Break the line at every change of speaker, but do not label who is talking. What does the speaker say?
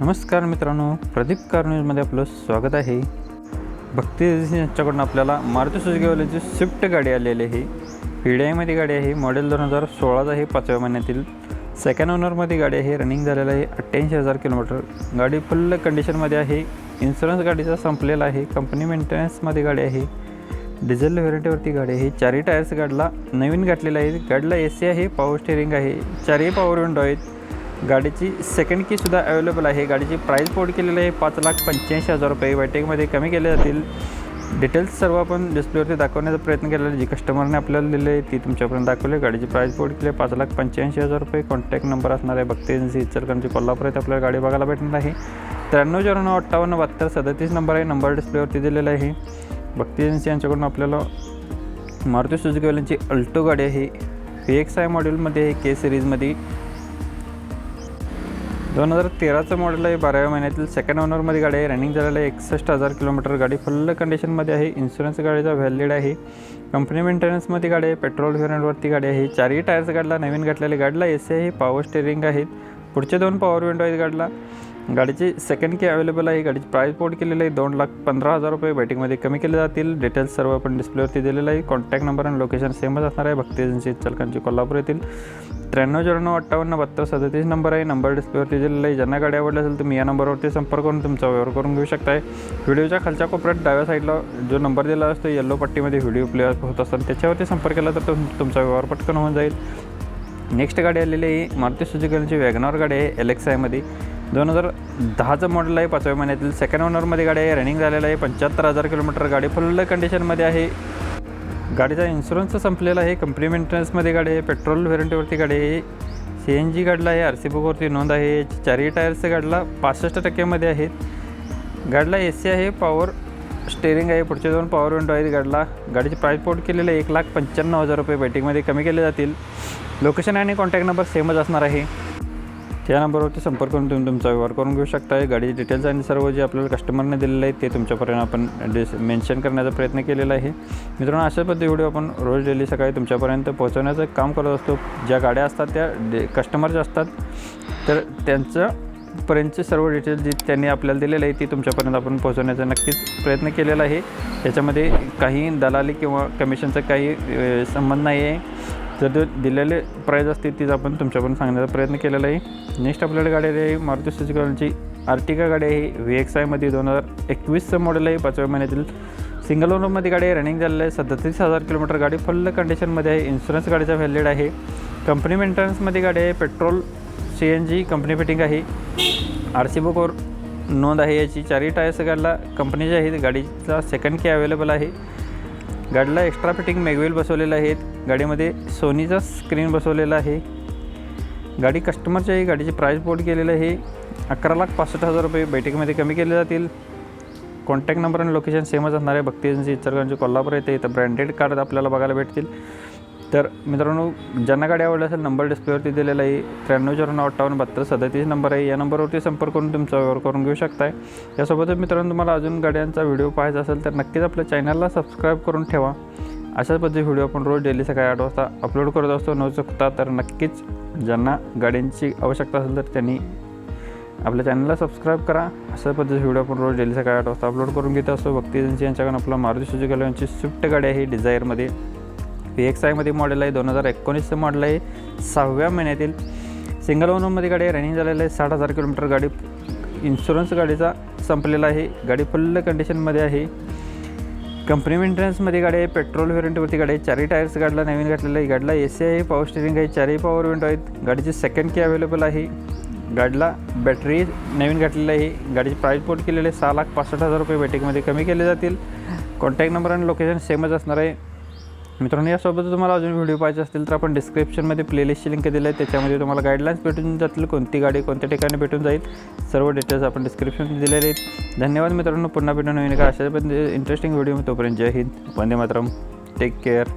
नमस्कार मित्रांनो प्रदीप कार न्यूजमध्ये आपलं स्वागत आहे. भक्ती यांच्याकडून आपल्याला मारुती सुजुकीवाल्याची स्विफ्ट गाडी आलेली आहे. पी डी आयमध्ये गाडी आहे मॉडेल दोन हजार सोळाचा आहे पाचव्या महिन्यातील. सेकंड ओनरमध्ये गाडी आहे रनिंग झालेलं आहे अठ्ठ्याऐंशी हजार किलोमीटर गाडी फुल कंडिशनमध्ये आहे इन्शुरन्स गाडीचा संपलेला आहे कंपनी मेंटेनन्समध्ये गाडी आहे. डिझेल व्हेरायटीवरती गाडी आहे चारही टायर्स गाडीला नवीन घातलेला आहे गाडीला ए सी आहे पॉवर स्टेअरिंग आहे चारही पॉवर विंडो आहेत. गाडीची सेकंड कीसुद्धा अवेलेबल आहे. गाडीची प्राईस पोड केलेली आहे. पाच लाख पंच्याऐंशी हजार रुपये. वायटेकमध्ये कमी केले जातील. डिटेल्स सर्व आपण डिस्प्लेवरती दाखवण्याचा प्रयत्न केला आहे. जी कस्टमरने आपल्याला दिले आहे ती तुमच्यापर्यंत दाखवली आहे. गाडीची प्राईस पोड केली आहे. पाच लाख पंच्याऐंशी हजार रुपये. कॉन्टॅक्ट नंबर असणार आहे. भक्ती एजन्सी इचलकरंजी कोल्हापूर येथे आपल्याला गाडी बघायला भेटणार आहे. त्र्याण्णव चौऱ्याण्णव अठ्ठावन्न बहात्तर सदतीस नंबर आहे. नंबर डिस्प्लेवरती दिलेला आहे. भक्ती एजन्सी यांच्याकडून आपल्याला मारुती सुजुकी वाल्यांची अल्टो गाडी आहे. व्ही एक्स आय मॉड्यूलमध्ये आहे. के सिरीजमध्ये दोन हजार तेराचं मॉडेल आहे. बाराव्या महिन्यातील सेकंड ओनरमध्ये गाडी आहे. रनिंग झालेलं आहे. एकसष्ट हजार किलोमीटर गाडी फुल कंडिशनमध्ये आहे. इन्शुरन्स गाडीचा व्हॅलिड आहे. कंपनी मेंटेनन्समध्ये गाडी आहे. पेट्रोल व्हेरियंटवरती गाडी आहे. चारही टायर्स गाडीला नवीन घातलेली गाडीला. ए सी आहे पॉवर स्टेअरिंग आहेत. पुढचे दोन पॉवर विंडो आहेत गाडीला. गाडीची सेकंड की अवेलेबल आहे. गाडीची प्राईस पोर्ट केलेली आहे. दोन लाख पंधरा हजार रुपये. बॅटिंगमध्ये कमी केले जातील. डिटेल्स सर्व आपण डिस्प्लेवरती दिलेलं आहे. कॉन्टॅक्ट नंबर आणि लोकेशन सेमच असणार आहे. भक्ती एजन्सी चलकांची कोल्हापूर येथील. त्र्याण्णव चौऱ्याण्णव अठ्ठावन्न बहात्तर सदतीस नंबर आहे. नंबर डिस्प्लेवरती दिलेला आहे. ज्यांना गाडी आवडली असेल तुम्ही या नंबरवरती संपर्क करून तुमचा व्यवहार करून घेऊ शकताय. व्हिडिओच्या खालच्या कोपऱ्यात डाव्या साईडला जो नंबर दिला असतो येल्लो पट्टीमध्ये व्हिडिओ प्ले होत असतात त्याच्यावरती संपर्क केला तर तुमचा व्यवहार पटकन होऊन जाईल. नेक्स्ट गाडी आलेली आहे. मारुती सुजुकीची वॅगनॉर गाडी आहे. एलेक्सायमध्ये दोन हजार दहाचं मॉडेल आहे पाचव्या महिन्यातील सेकंड ओनरमध्ये गाडी आहे रनिंग झालेलं आहे पंच्याहत्तर हजार किलोमीटर गाडी फुल कंडिशनमध्ये आहे. गाडीचा इन्शुरन्स संपलेला आहे कंपनी मेंटेनन्समध्ये गाडी आहे पेट्रोल व्हेरंटीवरती गाडी आहे. सी एन जी गाडीला आहे आर सी बुकवरती नोंद आहे चारही टायर्स गाडीला पासष्ट टक्क्यामध्ये आहेत. गाडीला ए सी आहे पॉवर स्टेअरिंग आहे पुढचे दोन पॉवर विंडो आहेत. गाडला गाडीची प्राईस पोर्ट केलेलं आहे एक लाख पंच्याण्णव हजार रुपये. बॅटिंगमध्ये कमी केले जातील. लोकेशन आणि कॉन्टॅक्ट नंबर सेमच असणार आहे. त्या नंबरवरती संपर्क करून तुम्ही तुमचा व्यवहार करून घेऊ शकता गाडीचे डिटेल्स आणि सर्व जे आपल्याला कस्टमरने दिलेलं आहे ते तुमच्यापर्यंत आपण डिस मेन्शन करण्याचा प्रयत्न केलेला आहे. मित्रांनो अशा पद्धती व्हिडिओ आपण रोज डेली सकाळी तुमच्यापर्यंत पोहोचवण्याचं काम करत असतो. ज्या गाड्या असतात त्या डे कस्टमरच्या असतात तर त्यांच्यापर्यंतचे सर्व डिटेल्स जी त्यांनी आपल्याला दिलेलं आहे ती तुमच्यापर्यंत आपण पोहोचवण्याचा नक्कीच प्रयत्न केलेला आहे. त्याच्यामध्ये काही दलाली किंवा कमिशनचा काही संबंध नाही आहे जर दिलेले प्राईज असतील तीच आपण तुमच्यापर्यंत सांगण्याचा प्रयत्न केलेला आहे. नेक्स्ट आपल्याकडे गाडी आहे मारुती सुजुकीची आर्टिका गाडी आहे व्ही एक्स आयमध्ये दोन हजार एकवीसचं मॉडेल आहे. पाचव्या महिन्यातील सिंगल ओनरमध्ये गाडी रनिंग झालेलं आहे. सदतीस हजार किलोमीटर गाडी फुल कंडिशनमध्ये आहे. इन्शुरन्स गाडीचा व्हॅलिड आहे. कंपनी मेंटेनन्समध्ये गाडी आहे. Petrol C N G company fitting आहे. आर सी बुकवर नोंद आहे याची. चारही टायर्स गाडीला कंपनीची आहेत गाडीचा सेकंड की अवेलेबल आहे. गाडीला एक्स्ट्रा फिटिंग मेगवेल बसवलेलं आहेत गाडीमध्ये सोनीचा स्क्रीन बसवलेला आहे. गाडी कस्टमरच्याही आहे गाडीची प्राईस बोर्ड केलेलं आहे. अकरा लाख पासष्ट हजार रुपये बैठकीमध्ये कमी केले जातील. कॉन्टॅक्ट नंबर आणि लोकेशन सेमच असणार आहे. भक्ती एजन्सी इचलकरंजी कोल्हापूर येते इथं ब्रँडेड कार्ड आपल्याला बघायला भेटतील. तर मित्रांनो ज्यांना गाडी आवडली असेल नंबर डिस्प्लेवरती दिलेला आहे. त्र्याण्णव चौऱ्याण्णव अठ्ठावन्न बहात्तर सदतीस नंबर आहे. या नंबरवरती संपर्क करून तुमचा व्यवहार करून घेऊ शकताय. यासोबतच मित्रांनो तुम्हाला अजून गाड्यांचा व्हिडिओ पाहायचा असेल तर नक्कीच आपल्या चॅनलला सबस्क्राईब करून ठेवा. अशाच पद्धती व्हिडिओ आपण रोज डेली सकाळी आठ वाजता अपलोड करत असतो न चुकता. तर नक्कीच ज्यांना गाड्यांची आवश्यकता असेल तर त्यांनी आपल्या चॅनलला सबस्क्राईब करा. अशा पद्धतीचे व्हिडिओ आपण रोज डेली सकाळी आठ वाजता अपलोड करून घेत असतो. भक्ती एजन्सी यांच्याकडून आपला मारुती सुजुकी यांची स्विफ्ट गाडी आहे डिझायरमध्ये. व्ही एक्स आयमध्ये मॉडेल आहे. दोन हजार एकोणीसचं मॉडेल आहे. सहाव्या महिन्यातील सिंगल ओनरमध्ये गाडी आहे रनिंग झालेलं आहे. साठ हजार किलोमीटर गाडी इन्शुरन्स गाडीचा संपलेला आहे. गाडी फुल कंडिशनमध्ये आहे. कंपनी मेंटेनन्समध्ये गाडी आहे. पेट्रोल व्हेरियंटवरती गाडी आहे. चारही टायर्स गाडीला नवीन घातलेलं आहे. गाडीला ए सी आहे पॉवर स्टेरिंग आहे. चारही पॉवर विंडो आहेत. गाडीची सेकंड की अवेलेबल आहे. गाडीला बॅटरी नवीन घातलेली आहे. गाडीची प्राईस पोर्ट केलेली आहे. सहा लाख पासष्ट हजार रुपये बैठकीमध्ये कमी केले जातील. कॉन्टॅक्ट नंबर आणि लोकेशन सेमच असणार आहे. मित्रांनो यासोबत तुम्हाला अजून व्हिडिओ पाहिजे असतील तर आपण डिस्क्रिप्शनमध्ये प्लेलिस्टची लिंक दिली आहे. त्याच्यामध्ये तुम्हाला गाईडलाईन्स भेटून जातील कोणती गाडी कोणत्या ठिकाणी भेटून जाईल. सर्व डिटेल्स आपण डिस्क्रिप्शनमध्ये दिलेले आहेत. धन्यवाद मित्रांनो पुन्हा भेटून नवीन का अशा इंटरेस्टिंग व्हिडिओ तोपर्यंत जय हिंद वंदे मातरम. Take care